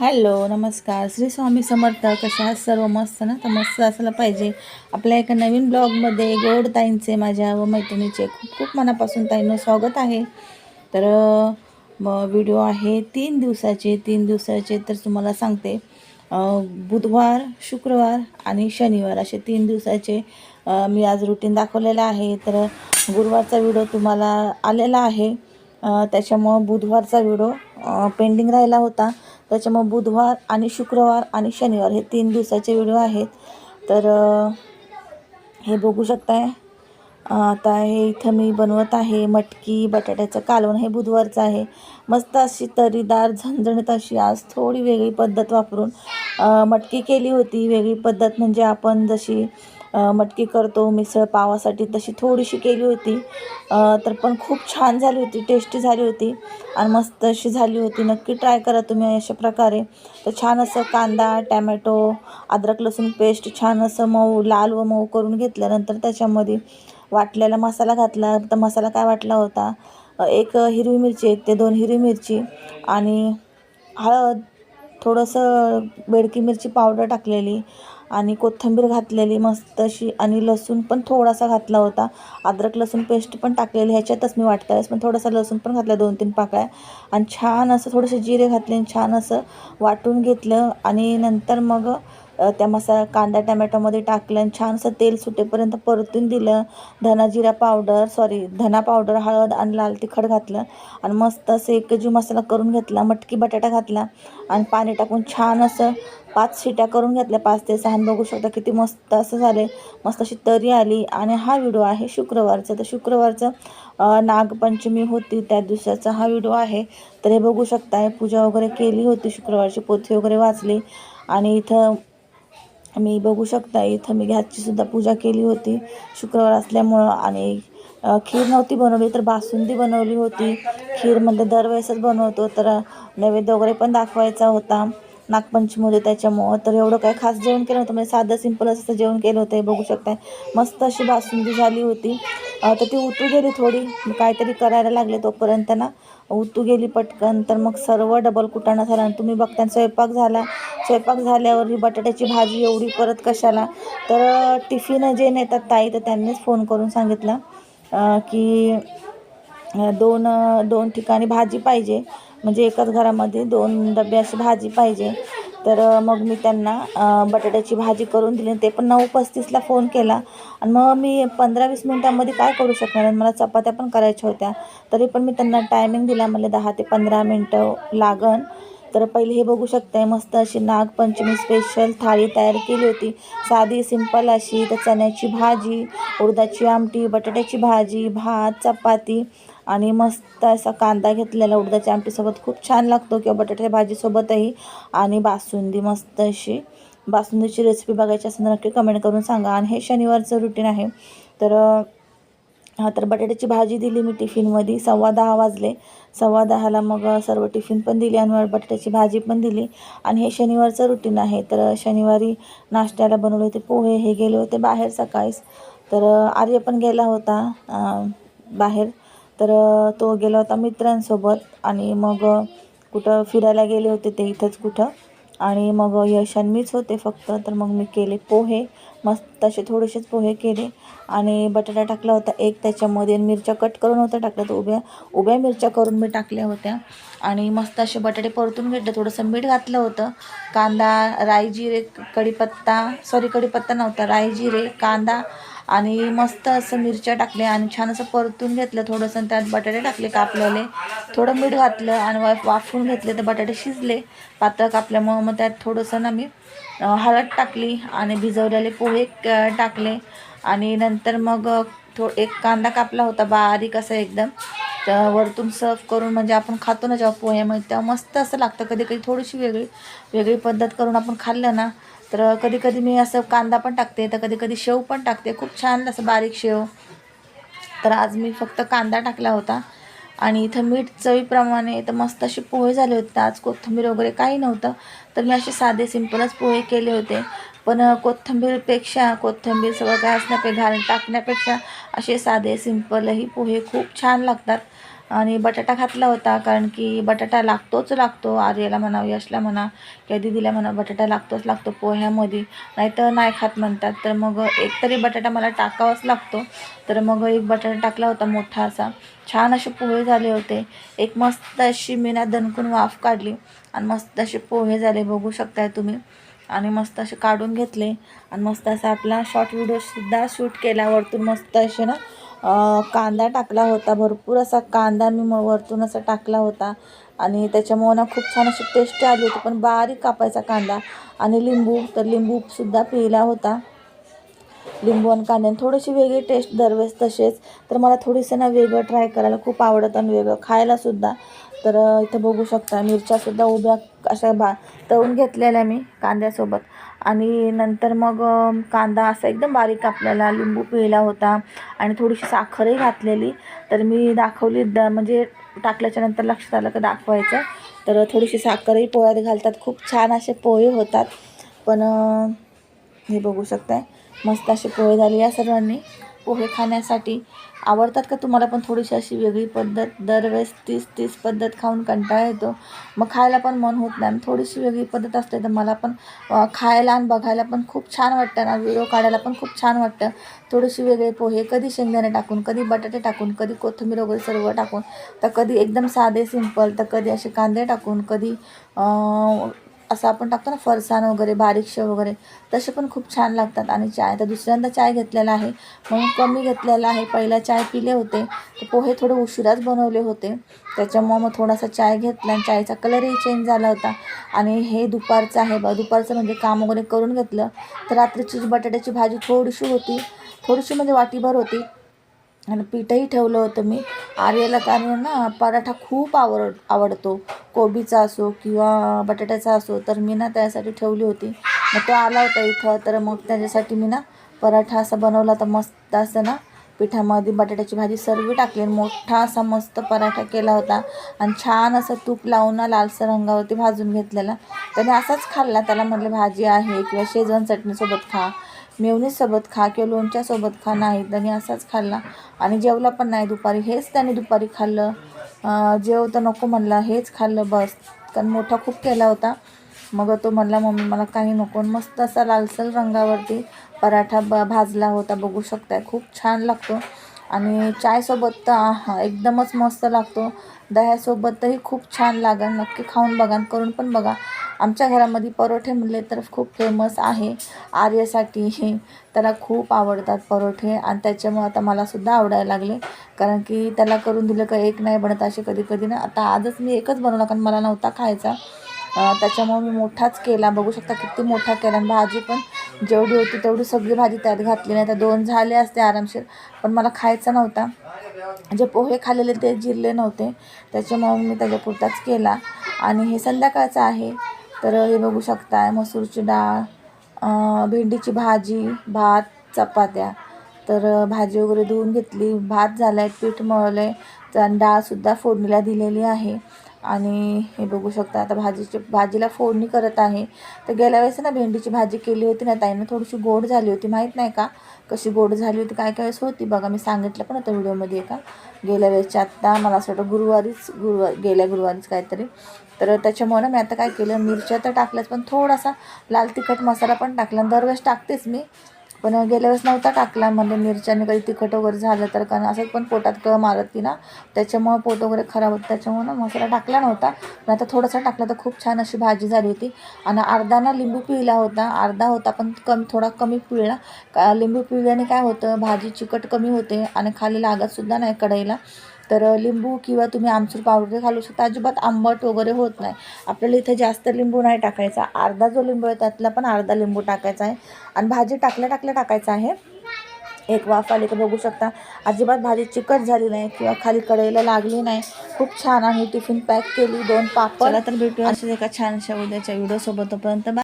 Hello नमस्कार. श्री स्वामी समर्थ कशा आहात सर्व? मस्त ना? तर मस्त असायला पाहिजे. आपल्या एका नवीन ब्लॉगमध्ये गोड ताईंचे माझ्या व मैत्रिणीचे खूप खूप मनापासून ताईंनं स्वागत आहे. तर व्हिडिओ आहे तीन दिवसाचे. तीन दिवसाचे तर तुम्हाला सांगते. बुधवार शुक्रवार आणि शनिवार असे तीन दिवसाचे मी आज रुटीन दाखवलेलं आहे. तर गुरुवारचा व्हिडिओ तुम्हाला आलेला आहे. त्याच्यामुळं बुधवारचा व्हिडिओ पेंडिंग राहिला होता. त्याच्यामुळं बुधवार आणि शुक्रवार आणि शनिवार हे तीन दिवसाचे व्हिडिओ आहेत. तर हे बघू शकताय. आता हे इथं मी बनवत आहे मटकी बटाट्याचं कालवण हे बुधवारचं आहे. मस्त अशी तरीदार झणझणीत अशी आज थोडी वेगळी पद्धत वापरून मटकी केली होती. वेगळी पद्धत म्हणजे आपण जशी मटकी करतो मिसळ पावासाठी तशी थोडीशी केली होती. तर पण खूप छान झाली होती टेस्टी झाली होती आणि मस्त अशी झाली होती. नक्की ट्राय करा तुम्ही अशा प्रकारे. तर छान असं कांदा टॅमॅटो अद्रक लसूण पेस्ट छान असं मऊ लाल व मऊ करून घेतल्यानंतर त्याच्यामध्ये वाटलेला मसाला घातला. तर मसाला काय वाटला होता? एक हिरवी मिरची एक ते दोन हिरवी मिरची आणि हळद थोडंसं बेडकी मिरची पावडर टाकलेली आणि कोथिंबीर घातलेली मस्त अशी आणि लसूण पण थोडासा घातला होता. अद्रक लसूण पेस्ट पण टाकलेली ह्याच्यातच मी वाटतायस पण थोडासा लसूण पण घातला दोन तीन पाकळ्या. आणि छान असं थोडेसे जिरे घातले आणि छान असं वाटून घेतलं. आणि नंतर मग त्या मसा कांदा टमॅटोमध्ये टाकलं आणि छान असं तेल सुटेपर्यंत परतून दिलं. धना जिरा पावडर सॉरी धना पावडर हळद आणि लाल तिखट घातलं. आणि मस्त असं एकजीव मसाला करून घेतला मटकी बटाटा घातला. आणि पाणी टाकून छान असं पाच शिट्या करून घेतल्या पाच ते सहा. बघू शकता किती मस्त असं झाले. मस्त अशी तरी आली. आणि हा व्हिडिओ आहे शुक्रवारचा. तर शुक्रवारचं नागपंचमी होती त्या दिवसाचा हा व्हिडिओ आहे. तर हे बघू शकताय पूजा वगैरे केली होती शुक्रवारची पोथी वगैरे वाचली. आणि इथं मी बघू शकता इथं मी गॅसची सुद्धा पूजा केली होती. शुक्रवार असल्यामुळं आणि खीर नव्हती बनवली तर बासुंदी बनवली होती. खीर म्हणजे दरवेळेसच बनवतो तर नैवेद्य वगैरे पण दाखवायचा होता. नागपंचमीमध्ये त्याच्यामुळं तर एवढं काही खास जेवण केलं नव्हतं. म्हणजे साधं सिंपल असं जेवण केलं होतं हे बघू शकताय. मस्त अशी बासुंदी झाली होती. तर ती उतू गेली थोडी. मग काहीतरी करायला लागले तोपर्यंत ना उतू गेली पटकन. तर मग सर्व डबल कुटाणा झाला आणि तुम्ही बघता स्वयंपाक झाला. स्वयंपाक झाल्यावर ही बटाट्याची भाजी एवढी परत कशाला? तर टिफिन जे नेतात ताई तर त्यांनीच फोन करून सांगितलं की दोन दोन ठिकाणी भाजी पाहिजे. म्हणजे एकाच घरामध्ये दोन डबे अशी भाजी पाहिजे. तर मग मी त्यांना बटाट्याची भाजी करून दिली ते पण नऊ पस्तीसला फोन केला. आणि मग मी पंधरा वीस मिनटामध्ये काय करू शकणार? आणि मला चपात्या पण करायच्या होत्या. तरी पण मी त्यांना टायमिंग दिला. मला दहा ते पंधरा मिनटं लागन. तर पहिले हे बघू शकताय मस्त अशी नागपंचमी स्पेशल थाळी तयार केली होती. साधी सिंपल अशी तर चण्याची भाजी उडदाची आमटी बटाट्याची भाजी भात चपाती आणि मस्त असा कांदा घेतलेला उडदाच्या आमटीसोबत खूप छान लागतो किंवा बटाट्याच्या भाजीसोबतही. आणि बासुंदी मस्त अशी. बासुंदीची रेसिपी बघायची असेल तर नक्की कमेंट करून सांगा. आणि हे शनिवारचं रुटीन आहे. तर हां तर बटाट्याची भाजी दिली मी टिफिनमध्ये. सव्वा दहा वाजले. सव्वा दहाला मग सर्व टिफिन पण दिली आणि बटाट्याची भाजी पण दिली. आणि हे शनिवारचं रुटीन आहे. तर शनिवारी नाश्त्याला बनवले होते पोहे हे गेले होते बाहेर सकाळीच. तर आर्य पण गेला होता बाहेर. तर तो गेला होता मित्रांसोबत आणि मग कुठं फिरायला गेले होते ते इथंच कुठं. आणि मग यश आणि मीच होते फक्त. तर मग मी केले पोहे. मस्त असे थोडेसेच पोहे केले. आणि बटाटा टाकला होता एक त्याच्यामध्ये मिरच्या कट करून होत्या टाकल्या तर उभ्या. उभ्या मिरच्या करून मी टाकल्या होत्या. आणि मस्त असे बटाटे परतून घेतले. थोडंसं मीठ घातलं होतं. कांदा राई जिरे कढीपत्ता सॉरी कढीपत्ता नव्हता. राई जिरे कांदा आणि मस्त असं मिरच्या टाकल्या आणि छान असं परतून घेतलं थोडंसं त्यात बटाटे टाकले कापलेले. थोडं मीठ घातलं आणि वा वाफवून घेतले तर बटाटे शिजले. पातळ कापल्यामुळं मग त्यात थोडंसं ना मी हळद टाकली आणि भिजवलेले पोहे टाकले. आणि नंतर मग थो एक कांदा कापला होता बारीक असा एकदम. तर वरतून सर्व करून म्हणजे आपण खातो ना जेव्हा पोह्यामध्ये तेव्हा मस्त असं लागतं. कधी कधी थोडीशी वेगळी वेगळी पद्धत करून आपण खाल्लं ना तर कधी कधी मी असं कांदा पण टाकते तर कधी कधी शेव पण टाकते. खूप छान असं बारीक शेव. तर आज मी फक्त कांदा टाकला होता. आणि इथं मीठ चवीप्रमाणे तर मस्त असे पोहे झाले होते. आज कोथिंबीर वगैरे काही नव्हतं. तर मी असे साधे सिंपलच पोहे केले होते. पण कोथिंबीरपेक्षा कोथिंबीर सगळं काय असण्यापे घाल टाकण्यापेक्षा असे साधे सिंपलही पोहे खूप छान लागतात. आणि बटाटा घातला होता कारण की बटाटा लागतोच लागतो. आर्याला म्हणा यशला म्हणा किंवा दिदीला म्हणा बटाटा लागतोच लागतो पोह्यामध्ये. नाहीतर नाही खात म्हणतात. तर मग एक तरी बटाटा मला टाकावाच लागतो. तर मग एक बटाटा टाकला होता मोठा असा. छान असे पोहे झाले होते. एक मस्त अशी मी ना दणकून वाफ काढली. आणि मस्त असे पोहे झाले बघू शकताय तुम्ही. आणि मस्त असे काढून घेतले. आणि मस्त असा आपला शॉर्ट व्हिडिओसुद्धा शूट केला वरतून मस्त असे ना कांदा टाकला होता. भरपूर असा कांदा मी मग वरतून असा टाकला होता. आणि त्याच्यामुळं ना खूप छान अशी टेस्ट आली होती. पण बारीक कापायचा कांदा आणि लिंबू तर लिंबूसुद्धा पिला होता. लिंबू आणि कांद्याने थोडीशी वेगळी टेस्ट दरवेळेस तसेच तर मला थोडीसं ना वेगळं ट्राय करायला खूप आवडतं आणि वेगळं खायलासुद्धा तर इथं बघू शकता मिरच्यासुद्धा उभ्या अशा बा तळून घेतलेल्या मी कांद्यासोबत. आणि नंतर मग कांदा असा एकदम बारीक कापलेला लिंबू पिळला होता आणि थोडीशी साखरही घातलेली. तर मी दाखवली द म्हणजे टाकल्याच्या नंतर लक्षात आलं का दाखवायचं तर थोडीशी साखरही पोळ्यात घालतात. खूप छान असे पोहे होतात. पण हे बघू शकताय. मस्त असे पोहे झाले या सर्वांनी. पोहे खाण्यासाठी आवडतात का? तुम्हाला पण थोडीशी अशी वेगळी पद्धत. दरवेळेस तीस तीस पद्धत खाऊन कंटाळा येतो. मग खायला पण मन होत नाही. थोडीशी वेगळी पद्धत असते तर मला पण खायला आणि बघायला पण खूप छान वाटतं ना व्हिडिओ काढायला पण खूप छान वाटतं. थोडीशी वेगळे पोहे कधी शेंगदाणे टाकून कधी बटाटे टाकून कधी कोथिंबीर वगैरे सर्व टाकून तर कधी एकदम साधे सिंपल तर कधी असे कांदे टाकून कधी असं आपण टाकतो ना फरसाण वगैरे बारीकशे वगैरे तसे पण खूप छान लागतात. आणि चाय तर दुसऱ्यांदा चाय घेतलेला आहे म्हणून कमी घेतलेला आहे. पहिला चाय पिले होते तर पोहे थोडे उशिराच बनवले होते. त्याच्यामुळं मग थोडासा चाय घेतला आणि चायचा कलरही चेंज झाला होता. आणि हे दुपारचं आहे बा दुपारचं म्हणजे काम वगैरे करून घेतलं तर रात्रीची जी बटाट्याची भाजी थोडीशी होती थोडीशी म्हणजे वाटीभर होती आणि पीठही ठेवलं होतं मी. आर्याला कारण ना पराठा खूप आवड आवडतो. कोबीचा असो किंवा बटाट्याचा असो तर मी ना त्यासाठी ठेवली होती. मग तो आला होता इथं तर मग त्याच्यासाठी मी ना पराठा असा बनवला तर मस्त असं ना. पिठामध्ये बटाट्याची भाजी सर्व टाकली मोठा असा मस्त पराठा केला होता. आणि छान असं तूप लावून ना लालसर रंगावरती भाजून घेतलेला. त्याने असाच खाल्ला त्याला म्हटलं भाजी आहे किंवा शेजवान चटणीसोबत खा. मेवणीसोबत खा किंवा लोणच्यासोबत खा नाही त्याने असाच खाल्ला. आणि जेवला पण नाही दुपारी हेच त्याने दुपारी खाल्लं. अं, जेव तर नको म्हणला हेच खाल्लं बस. कारण मोठा खूप केला होता. मग तो म्हणला मम्मी मला काही नको. आणि मस्त असा लालसर रंगावरती पराठा ब भाजला होता. बघू शकताय खूप छान लागतो. आणि चायसोबत तर हा एकदमच मस्त लागतो. दह्यासोबतही खूप छान लागेल. नक्की खाऊन बघा करून पण बघा. आमच्या घरामध्ये परोठे म्हणले तर खूप फेमस आहे. आर्यासाठी हे त्याला खूप आवडतात परोठे आणि त्याच्यामुळे आता मलासुद्धा आवडायला लागले. कारण की त्याला करून दिलं का एक नाही बनत असे कधी कधी ना. आता आजच मी एकच बनवला कारण मला नव्हता खायचा. त्याच्यामुळं त्याच्यामुळे मी मोठाच केला. बघू शकता किती मोठा केला आणि भाजी पण जेवढी होती तेवढी सगळी भाजी त्यात घातली. नाही तर दोन झाले असते आरामशीर पण मला खायचा नव्हता. जे पोहे खाल्लेले ते जिरले नव्हते. त्याच्यामुळे मी त्याच्यापुरताच केला. आणि हे संध्याकाळचं आहे. तर हे बघू शकता मसूरची डाळ भेंडीची भाजी भात चपात्या. तर भाजी वगैरे धुवून घेतली. भात झाला आहे पीठ मळलं आहे डाळसुद्धा फोडणीला दिलेली आहे. आणि हे बघू शकता आता भाजीची भाजीला फोडणी करत आहे. तर गेल्या वेळेस ना भेंडीची भाजी केली होती ना ताईनं थोडीशी गोड झाली होती. माहीत नाही का कशी गोड झाली होती काय काय वेळेस होती? बघा मी सांगितलं पण होतं व्हिडिओमध्ये का गेल्या वेळेसच्या आत्ता मला असं वाटतं गुरुवारीच गुरुवार गेल्या गुरुवारीच काहीतरी. तर त्याच्यामुळं मी आता काय केलं मिरच्या तर टाकल्याच पण थोडासा लाल तिखट मसाला पण टाकला. दरवेळेस टाकतेच मी. पण गेल्या वेळेस नव्हता टाकला म्हणजे मिरच्याने कधी तिखट वगैरे झालं तर कारण असंच पण पोटात कळ मारत की ना. त्याच्यामुळं पोट वगैरे खराब होतं त्याच्यामुळं ना मसाला टाकला नव्हता. पण आता थोडासा टाकला तर खूप छान अशी भाजी झाली होती. आणि अर्धा ना लिंबू पिळला होता अर्धा होता पण कमी थोडा कमी पिळला. का लिंबू पिळल्याने काय होतं भाजी चिकट कमी होते आणि खाली लागतसुद्धा नाही कढईला. तर लिंबू किंवा तुम्ही आमचूर पावडर घालू शकता अजिबात आंबट वगैरे होत नाही. आपल्याला इथे जास्त लिंबू नाही टाकायचा. अर्धा जो लिंबू आहे त्यातला पण अर्धा लिंबू टाकायचा आहे. आणि भाजी टाकल्या टाकल्या टाकायचं आहे. एक वाफ आली का बघू शकता. अजिबात भाजी चिकट झाली नाही किंवा खाली कढईला लागली नाही. खूप छान आणि टिफिन पॅक केली. दोन पापड. तर भेटूया असेच एका छानशा उद्याच्या व्हिडिओसोबत तोपर्यंत.